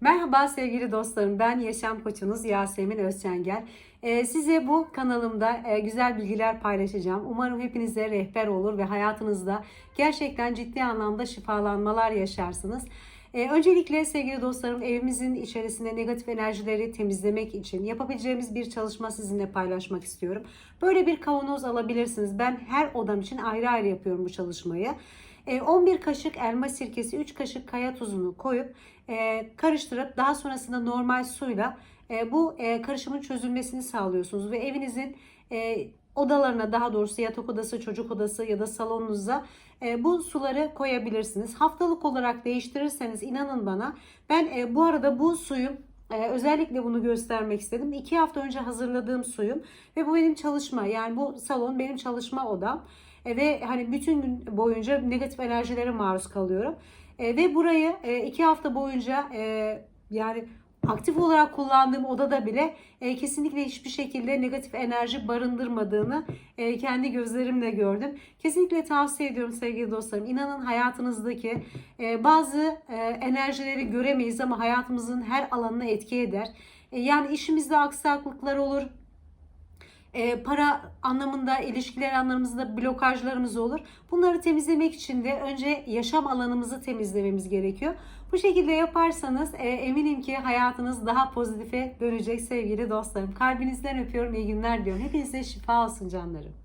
Merhaba sevgili dostlarım. Ben yaşam koçunuz Yasemin Özçengel. Ee, size bu kanalımda e, güzel bilgiler paylaşacağım. Umarım hepinize rehber olur ve hayatınızda gerçekten ciddi anlamda şifalanmalar yaşarsınız. Ee, öncelikle sevgili dostlarım evimizin içerisinde negatif enerjileri temizlemek için yapabileceğimiz bir çalışma sizinle paylaşmak istiyorum. Böyle bir kavanoz alabilirsiniz. Ben her odam için ayrı ayrı yapıyorum bu çalışmayı. E, 11 kaşık elma sirkesi, 3 kaşık kaya tuzunu koyup e, karıştırıp daha sonrasında normal suyla e, bu e, karışımın çözülmesini sağlıyorsunuz ve evinizin e, odalarına daha doğrusu yatak odası, çocuk odası ya da salonunuza e, bu suları koyabilirsiniz. Haftalık olarak değiştirirseniz inanın bana ben e, bu arada bu suyu özellikle bunu göstermek istedim. İki hafta önce hazırladığım suyum ve bu benim çalışma yani bu salon benim çalışma odam E, ve hani bütün gün boyunca negatif enerjilere maruz kalıyorum E, ve burayı e, iki hafta boyunca e, yani aktif olarak kullandığım odada bile e, kesinlikle hiçbir şekilde negatif enerji barındırmadığını e, kendi gözlerimle gördüm. Kesinlikle tavsiye ediyorum sevgili dostlarım. İnanın hayatınızdaki e, bazı e, enerjileri göremeyiz ama hayatımızın her alanına etki eder. E, yani işimizde aksaklıklar olur, e, para anlamında, ilişkiler anlamımızda blokajlarımız olur. Bunları temizlemek için de önce yaşam alanımızı temizlememiz gerekiyor. Bu şekilde yaparsanız e, eminim ki hayatınız daha pozitife dönecek sevgili dostlarım. Kalbinizden öpüyorum, iyi günler diliyorum. Hepinize şifa olsun canlarım.